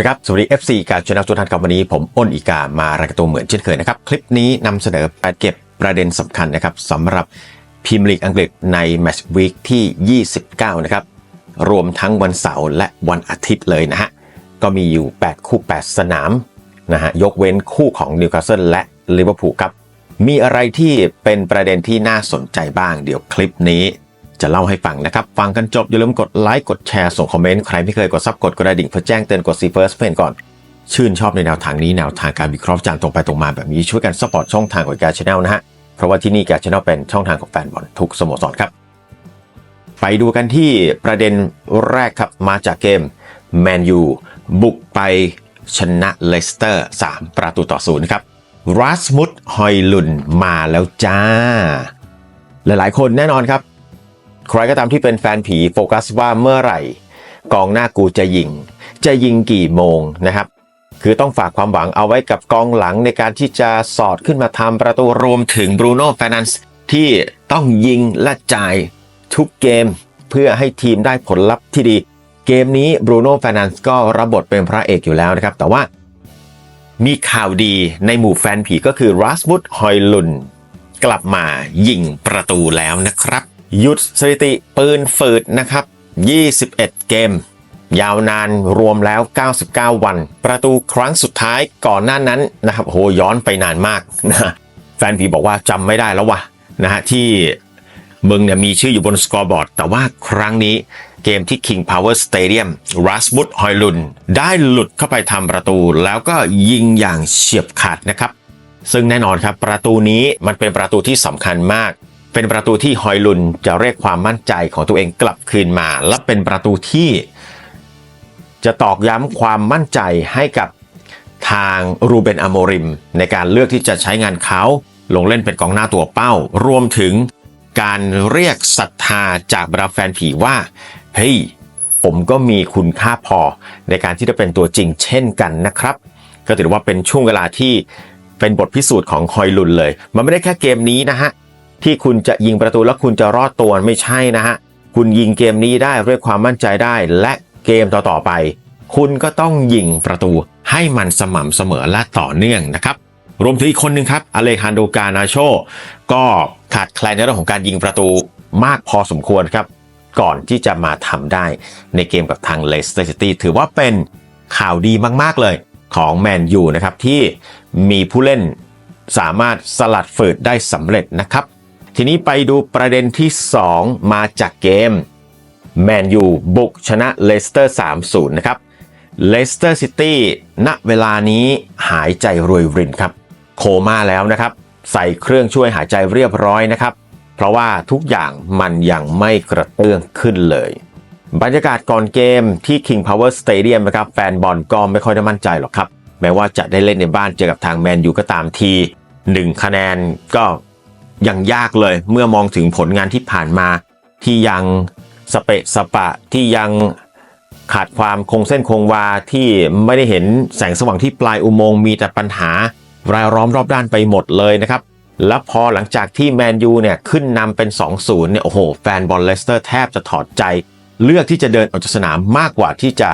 สวัสดีครับ สวัสดี FC การชนะทุกท่านครับวันนี้ผมอ้นอีกามารายการตัวเหมือนเช่นเคยนะครับ คลิปนี้นำเสนอเก็บประเด็นสำคัญนะครับสำหรับพรีเมียร์ลีกอังกฤษในแมตช์วีคที่ 29 นะครับ รวมทั้งวันเสาร์และวันอาทิตย์เลยนะฮะ ก็มีอยู่ 8 คู่ 8 สนามนะฮะยกเว้นคู่ของนิวคาสเซิลและลิเวอร์พูลครับ มีอะไรที่เป็นประเด็นที่น่าสนใจบ้างเดี๋ยวคลิปนี้ จะเล่าให้ฟังนะครับ ฟังกันจบอย่าลืมกดไลค์กดแชร์ส่งคอมเมนต์ใครไม่เคยกดซับกดกระดิ่งเพื่อแจ้งเตือนกดซีเฟิร์สเพนก่อนชื่นชอบในแนวทางนี้แนวทางการวิเคราะห์จานตรงไปตรงมาแบบนี้ช่วยกันสปอร์ตช่องทางของแกชแนลนะฮะเพราะว่าที่นี่แกชแนลเป็นช่องทางของแฟนบอลทุกสโมสรครับไปดูกันที่ประเด็นแรกครับมาจากเกมแมนยูบุกไปชนะเลสเตอร์ 3 ประตูต่อศูนย์ครับรัสมุดฮอยลุนมาแล้วจ้า หลายๆ คนแน่นอนครับ ใครก็ตามที่เป็นแฟนผีโฟกัสว่าเมื่อไหร่ กองหน้ากูจะยิง จะยิงกี่โมงนะครับ คือต้องฝากความหวังเอาไว้กับกองหลังในการที่จะสอดขึ้นมาทำประตูรวมถึงบรูโน่แฟนันส์ที่ต้องยิงและจ่ายทุกเกมเพื่อให้ทีมได้ผลลัพธ์ที่ดี เกมนี้บรูโน่แฟนันส์ก็รับบทเป็นพระเอกอยู่แล้วนะครับ แต่ว่ามีข่าวดีในหมู่แฟนผีก็คือรัสมุดฮอยลุน กลับมายิงประตูแล้วนะครับ หยุดสถิติปืนฝืดนะครับ 21 เกม ยาวนานรวมแล้ว 99 วัน ประตูครั้งสุดท้ายก่อนหน้านั้นนะครับโหย้อนไปนานมากนะแฟนผีบอกว่าจำไม่ได้แล้ววะนะฮะที่มึงเนี่ยมีชื่ออยู่บนสกอร์บอร์ด แต่ว่าครั้งนี้เกมที่ King Power Stadium รัสมุดฮอยลุน ได้หลุดเข้าไปทำประตู แล้วก็ยิงอย่างเฉียบขาดนะครับ ซึ่งแน่นอนครับประตูนี้มันเป็นประตูที่สำคัญมาก เป็นประตูที่ฮอยลุนจะเรียกความมั่นใจของตัวเองกลับคืนมา และเป็นประตูที่จะตอกย้ำความมั่นใจให้กับทางรูเบนอโมริม ในการเลือกที่จะใช้งานเขาลงเล่นเป็นกองหน้าตัวเป้า รวมถึงการเรียกศรัทธาจากบรรดาแฟนผีว่า เฮ้ย ผมก็มีคุณค่าพอในการที่จะเป็นตัวจริงเช่นกันนะครับ ก็ถือว่าเป็นช่วงเวลาที่เป็นบทพิสูจน์ของคอยลุนเลย มันไม่ได้แค่เกมนี้นะฮะ ที่คุณจะยิงประตูแล้วคุณจะรอดตัวไม่ใช่นะฮะ คุณยิงเกมนี้ได้ด้วยความมั่นใจได้และเกมต่อๆไป คุณก็ต้องยิงประตูให้มันสม่ำเสมอและต่อเนื่องนะครับ รวมถึงอีกคนหนึ่งครับอเลคันโดกานาโช ก็ขาดแคลนในเรื่องของการยิงประตูมากพอสมควรครับ ก่อนที่จะมาทำได้ในเกมกับทางเลสเตอร์ซิตี้ถือว่าเป็นข่าวดีมากๆเลยของแมนยูนะครับที่มีผู้เล่นสามารถสลัดฝืดได้สำเร็จนะครับ ทีนี้ไปดูประเด็นที่ 2 มาจากเกมแมนยูบุกชนะเลสเตอร์ 3-0 นะครับ เลสเตอร์ซิตี้ณเวลานี้หายใจรวยรินครับ โคม่าแล้วนะครับ ใส่เครื่องช่วยหายใจเรียบร้อยนะครับ เพราะว่าทุกอย่างมันยังไม่กระเตื้องขึ้นเลย บรรยากาศก่อนเกมที่ King Power Stadium นะครับ แฟนบอลก็ไม่ค่อยได้มั่นใจหรอกครับ แม้ว่าจะได้เล่นในบ้านเจอกับทางแมนยูก็ตามที1คะแนนก็ อยังยากเลย เมื่อมองถึงผลงานที่ผ่านมา ที่ยังสเปะสปะที่ยังขาดความคงเส้นคงวาที่ไม่ได้เห็นแสงสว่างที่ปลายอุโมงค์มีแต่ปัญหารายล้อมรอบด้านไปหมดเลยนะครับ แล้วพอหลังจากที่แมนยูเนี่ยขึ้นนำเป็น 2-0 เนี่ยโอ้โห แฟนบอลเลสเตอร์แทบจะถอดใจ เลือกที่จะเดินออกจากสนามมากกว่าที่จะ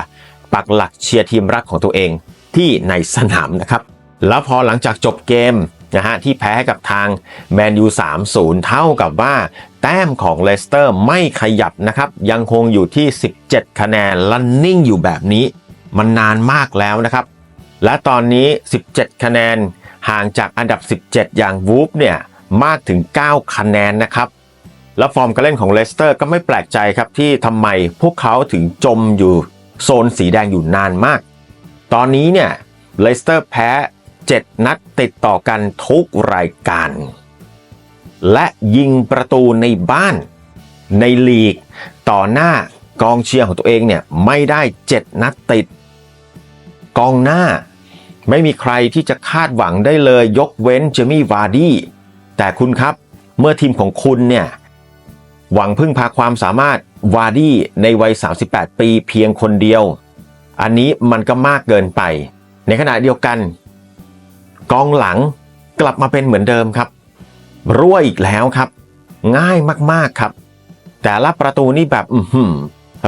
ปักหลักเชียร์ทีมรักของตัวเองที่ในสนามนะครับ แล้วพอหลังจากจบเกม นะฮะที่แพ้กับทางแมนยู3-0 เท่ากับว่าแต้มของเลสเตอร์ไม่ขยับนะครับ ยังคงอยู่ที่ 17 คะแนนละนิ่งอยู่แบบนี้ มันนานมากแล้วนะครับ และตอนนี้ 17 คะแนนห่างจากอันดับ 17 อย่างวูฟเนี่ยมากถึง 9 คะแนนนะครับแล้วฟอร์มการเล่นของเลสเตอร์ก็ไม่แปลกใจครับที่ทำไมพวกเขาถึงจมอยู่โซนสีแดงอยู่นานมาก ตอนนี้เนี่ยเลสเตอร์แพ้ 7 นัดติดต่อกันทุกรายการ และยิงประตูในบ้านในลีก ต่อหน้ากองเชียร์ของตัวเองเนี่ยไม่ได้ 7 นัดติด กองหน้าไม่มีใครที่จะคาดหวังได้เลยยกเว้นเจมี่วาร์ดี้แต่คุณครับเมื่อทีมของคุณเนี่ยหวังพึ่งพาความสามารถวาร์ดี้ในวัย 38 ปีเพียงคนเดียว อันนี้มันก็มากเกินไป ในขณะเดียวกัน กองหลังกลับมาเป็นเหมือนเดิมครับรั่วอีกแล้วครับ ง่ายมากๆครับ แต่ละประตูนี่แบบอือหือ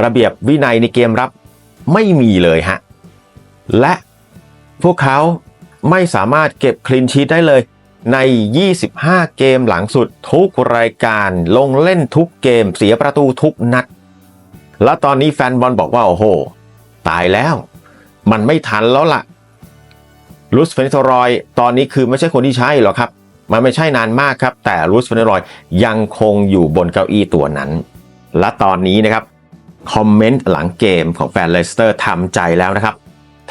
ระเบียบวินัยในเกมรับไม่มีเลยฮะ และพวกเขาไม่สามารถเก็บคลีนชีตได้เลย ใน 25 เกมหลังสุดทุกรายการลงเล่นทุกเกมเสียประตูทุกนัด แล้วตอนนี้แฟนบอลบอกว่า โอ้โห ตายแล้ว มันไม่ทันแล้วล่ะ ลุสเฟนเทรอยตอนนี้คือไม่ใช่คนที่ใช่หรอกครับ มันไม่ใช่นานมากครับ แต่ลุสเฟนเทรอยยังคงอยู่บนเก้าอี้ตัวนั้น และตอนนี้นะครับคอมเมนต์หลังเกมของแฟนเลสเตอร์ทำใจแล้วนะครับ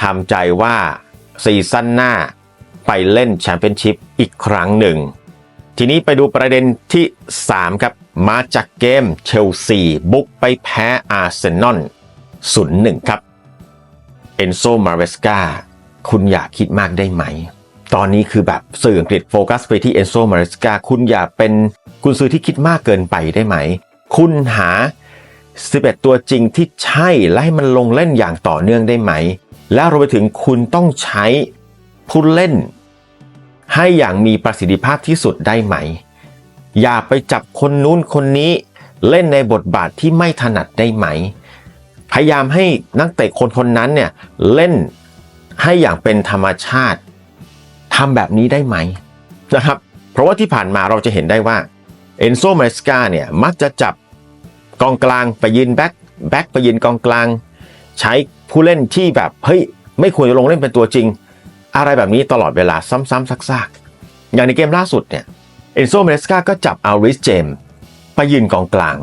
ทำใจว่าซีซั่นหน้าไปเล่นแชมเปี้ยนชิพอีกครั้งหนึ่ง ทีนี้ไปดูประเด็นที่ 3 ครับ มาจากเกมเชลซีบุกไปแพ้อาร์เซนอล0-1ครับ เอนโซมาเรสกา คุณอย่าคิดมากได้ไหม ตอนนี้คือแบบสื่ออังกฤษโฟกัสไปที่เอนโซมาเรสกาคุณอย่าเป็นคุณซื้อที่คิดมากเกินไปได้ไหม คุณหา 11 ตัวจริงที่ใช่และให้มันลงเล่นอย่างต่อเนื่องได้ไหม และรวมไปถึงคุณต้องใช้ผู้เล่น ให้อย่างมีประสิทธิภาพที่สุดได้ไหม อย่าไปจับคนนู้นคนนี้เล่นในบทบาทที่ไม่ถนัดได้ไหม พยายามให้นักเตะคนคนนั้นเนี่ยเล่น ให้อย่างเป็นธรรมชาติทำแบบนี้ได้ไหมนะครับ เพราะว่าที่ผ่านมาเราจะเห็นได้ว่าเอนโซมาสกาเนี่ยมักจะจับกองกลางไปยืนแบ็คแบ็คไปยืนกองกลาง ใช้ผู้เล่นที่แบบเฮ้ยไม่ควรจะลงเล่นเป็นตัวจริง อะไรแบบนี้ตลอดเวลาซ้ำๆซากๆ อย่างในเกมล่าสุดเนี่ยเอนโซเมสกาก็จับอาริสเจมไปยืนกองกลาง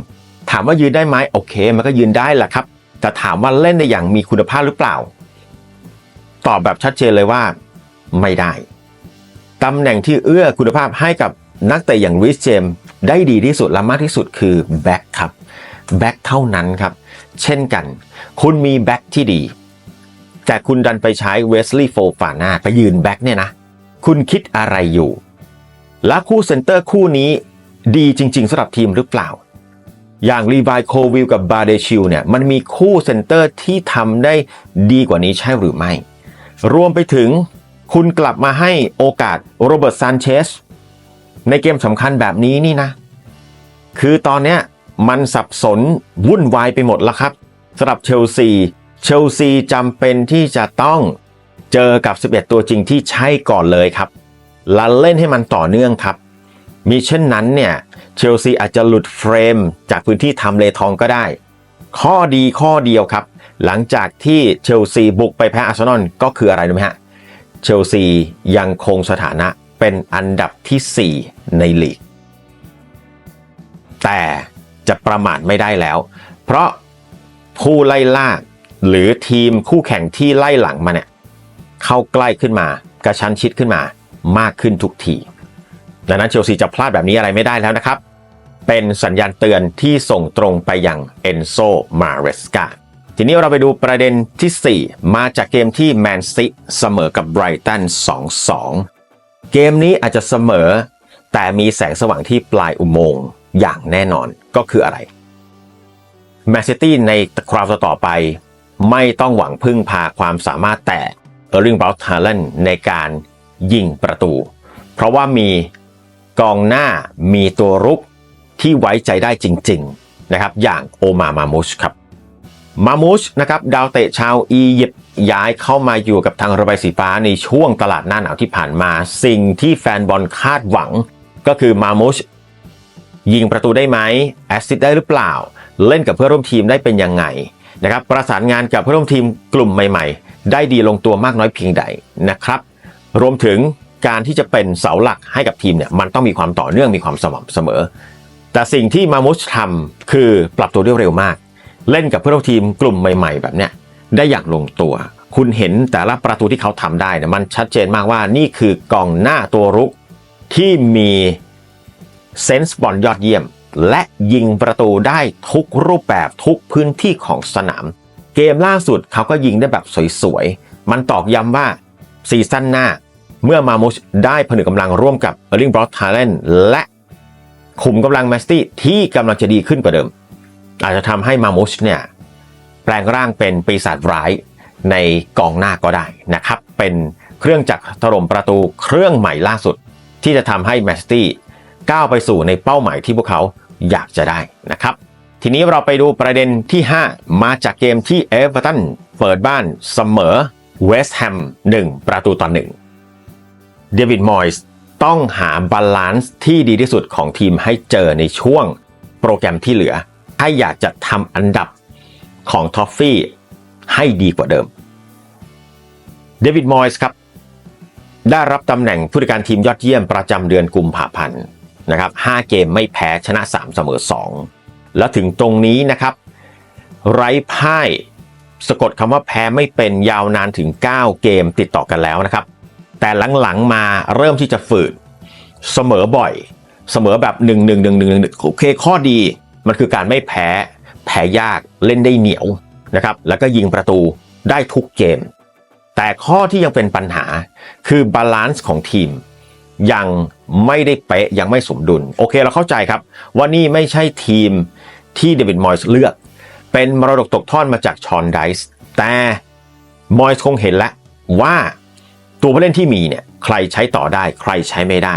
ถามว่ายืนได้ไหมโอเค มันก็ยืนได้แหละครับ แต่ถามว่าเล่นได้อย่างมีคุณภาพหรือเปล่า ตอบแบบชัดเจนเลยว่าไม่ได้ตำแหน่งที่เอื้อคุณภาพให้กับนักเตะอย่างริสเจมได้ดีที่สุดและมากที่สุดคือแบ็คครับแบ็คเท่านั้นครับ เช่นกัน คุณมีแบ็คที่ดี แต่คุณดันไปใช้เวสลีย์โฟฟาน่าไปยืนแบ็คเนี่ยนะ คุณคิดอะไรอยู่ และคู่เซนเตอร์คู่นี้ดีจริง ๆสำหรับทีมหรือเปล่า อย่างรีวายโควิลกับบาเดชิลเนี่ยมันมีคู่เซนเตอร์ที่ทำได้ดีกว่านี้ใช่หรือไม่ รวมไปถึงคุณกลับมาให้โอกาสโรเบิร์ตซานเชสในเกมสำคัญแบบนี้นี่นะ คือตอนเนี้ยมันสับสนวุ่นวายไปหมดแล้วครับสำหรับเชลซีเชลซีจำเป็นที่จะต้องเจอกับ 11 ตัวจริงที่ใช่ก่อนเลยครับและเล่นให้มันต่อเนื่องครับ มีเช่นนั้นเนี่ยเชลซีอาจจะหลุดเฟรมจากพื้นที่ทำเลทองก็ได้ ข้อดีข้อเดียวครับ หลังจากที่เชลซีบุกไปแพ้อาร์เซนอลก็คืออะไรรู้ไหมฮะ เชลซียังคงสถานะเป็นอันดับที่ 4 ในลีก แต่จะประมาทไม่ได้แล้ว เพราะผู้ไล่ล่าหรือทีมคู่แข่งที่ไล่หลังมาเนี่ยเข้าใกล้ขึ้นมากระชั้นชิดขึ้นมามากขึ้นทุกที ดังนั้นเชลซีจะพลาดแบบนี้อะไรไม่ได้แล้วนะครับ เป็นสัญญาณเตือนที่ส่งตรงไปยังเอนโซ มาเรสกา ทีนี้เราไปดูประเด็นที่ 4 มาจากเกมที่แมนซิเสมอกับไบรตัน 2-2 เกมนี้อาจจะเสมอ แต่มีแสงสว่างที่ปลายอุโมงค์อย่างแน่นอนก็คืออะไรแมนซิตี้ในคราวต่อไป ไม่ต้องหวังพึ่งพาความสามารถแต่เออร์ลิงบราวน์ฮาเลนในการยิงประตู เพราะว่ามีกองหน้ามีตัวรุกที่ไว้ใจได้จริง ๆ นะครับ อย่างโอมามามุชครับ มามุชนะครับดาวเตะชาวอียิปต์ย้ายเข้ามาอยู่กับทางระบายสีฟ้าในช่วงตลาดหน้าหนาวที่ผ่านมา สิ่งที่แฟนบอลคาดหวัง ก็คือมามุชยิงประตูได้ไหมแอสซิสต์ได้หรือเปล่า เล่นกับเพื่อนร่วมทีมได้เป็นยังไงนะครับประสานงานกับเพื่อนร่วมทีมกลุ่มใหม่ๆ ได้ดีลงตัวมากน้อยเพียงใดนะครับ รวมถึงการที่จะเป็นเสาหลักให้กับทีมเนี่ยมันต้องมีความต่อเนื่องมีความสม่ำเสมอ แต่สิ่งที่มามุชทำคือปรับตัวได้เร็วมาก เล่นกับเพื่อนร่วมทีมกลุ่มใหม่ ๆ แบบเนี้ยได้อย่างลงตัว คุณเห็นแต่ละประตูที่เขาทำได้เนี่ยมันชัดเจนมากว่านี่คือกองหน้าตัวรุกที่มีเซนส์บอลยอดเยี่ยม และยิงประตูได้ทุกรูปแบบทุกพื้นที่ของสนาม เกมล่าสุดเขาก็ยิงได้แบบสวยๆ มันตอกย้ำว่าซีซั่นหน้า เมื่อมามุชได้ผนึกกำลังร่วมกับเออร์ลิงบรอดทาเลนและขุมกำลังแมสตี้ที่กำลังจะดีขึ้นกว่าเดิม อาจจะทำให้มามุชเนี่ยแปลงร่างเป็นปีศาจร้ายในกองหน้าก็ได้นะครับ เป็นเครื่องจักรถล่มประตูเครื่องใหม่ล่าสุด ที่จะทำให้แมสตี้ก้าวไปสู่ในเป้าหมายที่พวกเขาอยากจะได้นะครับ ทีนี้เราไปดูประเด็นที่ 5 มาจากเกมที่เอเวอร์ตันเปิดบ้านเสมอเวสต์แฮม1 ประตูต่อ1เดวิดมอยส์ต้องหาบาลานซ์ที่ดีที่สุดของทีมให้เจอในช่วงโปรแกรมที่เหลือ ถ้าอยากจะทำอันดับของทอฟฟี่ให้ดีกว่าเดิม เดวิดมอยส์ครับ ได้รับตำแหน่งผู้จัดการทีมยอดเยี่ยมประจำเดือนกุมภาพันธ์นะครับ5เกมไม่แพ้ชนะ 3 เสมอ 2 แล้วถึงตรงนี้นะครับ ไร้พ่ายสะกดคำว่าแพ้ไม่เป็นยาวนานถึง 9 เกมติดต่อกันแล้วนะครับ แต่หลังๆมาเริ่มที่จะฝืดเสมอบ่อย เสมอแบบ 1 1 1 1 1โอเคข้อดี มันคือการไม่แพ้แพ้ยากเล่นได้เหนียวนะครับแล้วก็ยิงประตูได้ทุกเกม แต่ข้อที่ยังเป็นปัญหาคือบาลานซ์ของทีม ยังไม่ได้เป๊ะยังไม่สมดุล โอเคเราเข้าใจครับ ว่านี่ไม่ใช่ทีมที่เดวิดมอยส์เลือก เป็นมรดกตกทอดมาจากชอนไดส์แต่มอยส์คงเห็นแล้วว่าตัวผู้เล่นที่มีเนี่ยใครใช้ต่อได้ใครใช้ไม่ได้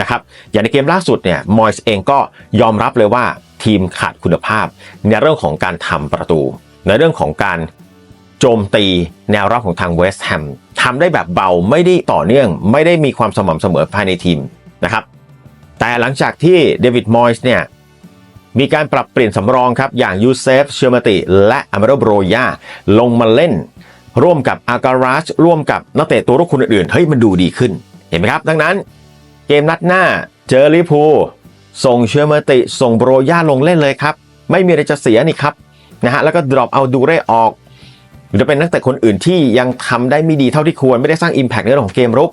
นะครับอย่างในเกมล่าสุดเนี่ยมอยส์เองก็ยอมรับเลยว่า ทีมขาดคุณภาพ ในเรื่องของการทำประตู ในเรื่องของการโจมตีแนวรับของทางเวสต์แฮมทำได้แบบเบาไม่ได้ต่อเนื่อง ไม่ได้มีความสม่ำเสมอภายในทีมนะครับ แต่หลังจากที่เดวิดมอยส์เนี่ยมีการปรับเปลี่ยนสำรองครับอย่างยูเซฟเชอร์มติ และอเมโรโบรยาลงมาเล่น ร่วมกับอาการาชร่วมกับนักเตะตัวรุกคนอื่นๆเฮ้ยมันดูดีขึ้น เห็นไหมครับ ดังนั้น เกมนัดหน้าเจอลิพู ส่งเชอร์มติส่งโบรย่าลงเล่นเลยครับ ไม่มีอะไรจะเสียนี่ครับนะฮะแล้วก็ดรอปเอาดูเร่ออก หรือจะเป็นนักเตะคนอื่นที่ยังทำได้ไม่ดีเท่าที่ควรไม่ได้สร้าง Impact ในเรื่องของเกมรุก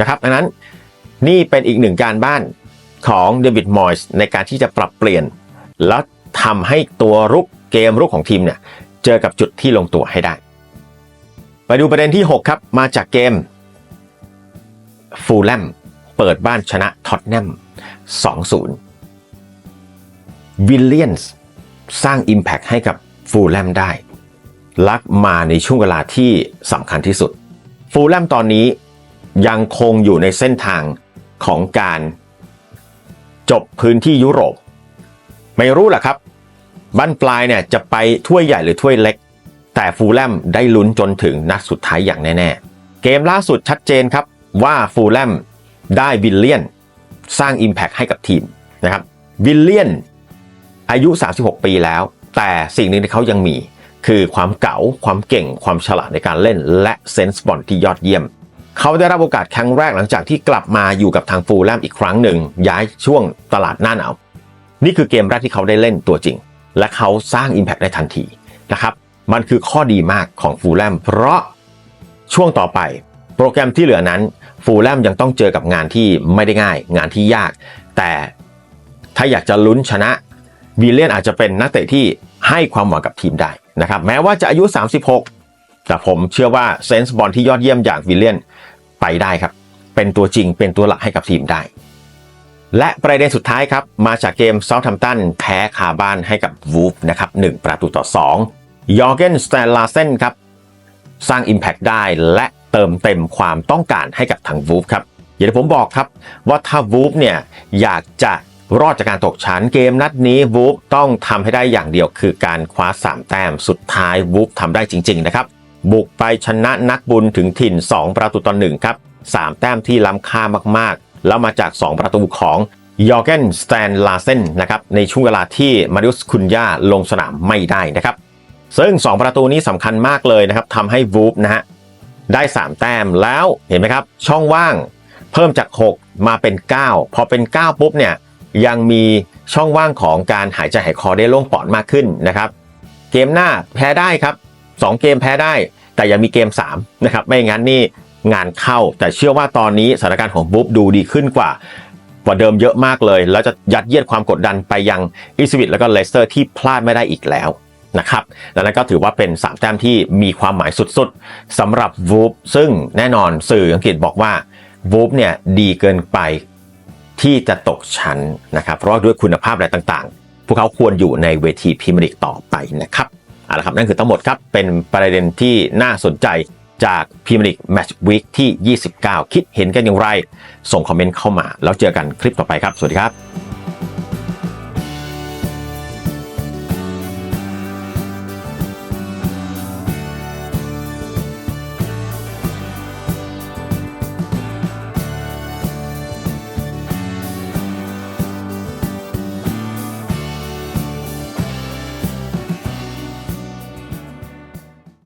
นะครับดังนั้นนี่เป็นอีกหนึ่งการบ้านของเดวิดมอยส์ในการที่จะปรับเปลี่ยน แล้วทำให้ตัวรุกเกมรุกของทีมเนี่ยเจอกับจุดที่ลงตัวให้ได้ ไปดูประเด็นที่ 6 ครับ มาจากเกมฟูลแลมเปิดบ้านชนะท็อตแนม 2-0 วิลเลียนส์สร้าง Impact ให้กับฟูลแลมได้ ลักมาในช่วงเวลาที่สำคัญที่สุด ฟูลแลมตอนนี้ยังคงอยู่ในเส้นทางของการจบพื้นที่ยุโรป ไม่รู้แหละครับบ้านปลายเนี่ยจะไปถ้วยใหญ่หรือถ้วยเล็ก แต่ฟูลแลมได้ลุ้นจนถึงนัดสุดท้ายอย่างแน่ ๆ เกมล่าสุดชัดเจนครับว่าฟูลแลมได้วิลเลียน สร้าง Impact ให้กับทีมนะครับวิลเลียน อายุ 36 ปีแล้ว แต่สิ่งหนึ่งที่เขายังมี คือความเก๋าความเก่ง ความฉลาดในการเล่น และเซนส์บอลที่ยอดเยี่ยม เขาได้รับโอกาสครั้งแรกหลังจากที่กลับมาอยู่กับทางฟูลแลมอีกครั้งหนึ่ง ย้ายช่วงตลาดหน้าหนาว นี่คือเกมแรกที่เขาได้เล่นตัวจริง และเขาสร้าง Impact ได้ทันทีนะครับมันคือข้อดีมากของฟูลแลมเพราะช่วงต่อไป โปรแกรมที่เหลือนั้นฟูลแลมยังต้องเจอกับงานที่ไม่ได้ง่าย งานที่ยาก แต่ถ้าอยากจะลุ้นชนะ วิลเลียนอาจจะเป็นนักเตะที่ให้ความหวังกับทีมได้นะครับแม้ว่าจะอายุ 36 แต่ผมเชื่อว่าเซนส์บอลที่ยอดเยี่ยมอย่างวิลเลียนไปได้ครับ เป็นตัวจริงเป็นตัวหลักให้กับทีมได้ และประเด็นสุดท้ายครับ มาจากเกมเซาท์แฮมตันแพ้คาบ้านให้กับวูฟนะครับ1ประตูต่อ 2 ยอร์เกนสแตนลาเซนครับสร้าง Impact ได้และเติมเต็มความต้องการให้กับทางวูฟครับอย่างที่ผมบอกครับว่าถ้าวูฟเนี่ยอยากจะ รอดจากการตกชั้นเกมนัดนี้วูฟต้องทำให้ได้อย่างเดียวคือการคว้า 3 แต้มสุดท้ายวูฟทำได้จริง ๆ นะครับ บุกไปชนะนักบุญถึงถิ่น 2 ประตูต่อ1ครับ 3 แต้มที่ล้ำค่ามากๆ แล้วมาจาก 2 ประตูของยอร์เกนสแตนลาเซนนะครับในช่วงเวลาที่มาริอุสคุนยาลงสนามไม่ได้นะครับ ซึ่ง 2 ประตูนี้สำคัญมากเลยนะครับทำให้วูฟนะฮะได้ 3 แต้มแล้วเห็นไหมครับ ช่องว่างเพิ่มจาก 6 มาเป็น 9 พอเป็น 9 ปุ๊บเนี่ย ยังมีช่องว่างของการหายใจหายคอได้โล่งปอดมากขึ้นนะครับ เกมหน้าแพ้ได้ครับ 2 เกมแพ้ได้ แต่ยังมีเกม3นะครับไม่งั้นนี่งานเข้าแต่เชื่อว่าตอนนี้สถานการณ์ของบุ๊บดูดีขึ้นกว่ากว่าเดิมเยอะมากเลย แล้วจะยัดเยียดความกดดันไปยังอิสวิตแล้วก็เลสเตอร์ที่พลาดไม่ได้อีกแล้วนะครับดังนั้นก็ถือว่าเป็น 3 แต้มที่มีความหมายสุดๆสำหรับวูฟซึ่งแน่นอนสื่ออังกฤษบอกว่าวูฟเนี่ยดีเกินไป ที่จะตกชั้นนะครับ เพราะว่าด้วยคุณภาพอะไรต่างๆ พวกเขาควรอยู่ในเวทีพิมร์ลีกต่อไปนะครับเอาละครับนั่นคือทั้งหมดครับ เป็นประเด็นที่น่าสนใจจากพิมร์ลีกแมตช์วีคที่ 29 คิดเห็นกันอย่างไร ส่งคอมเมนต์เข้ามา แล้วเจอกันคลิปต่อไปครับ สวัสดีครับ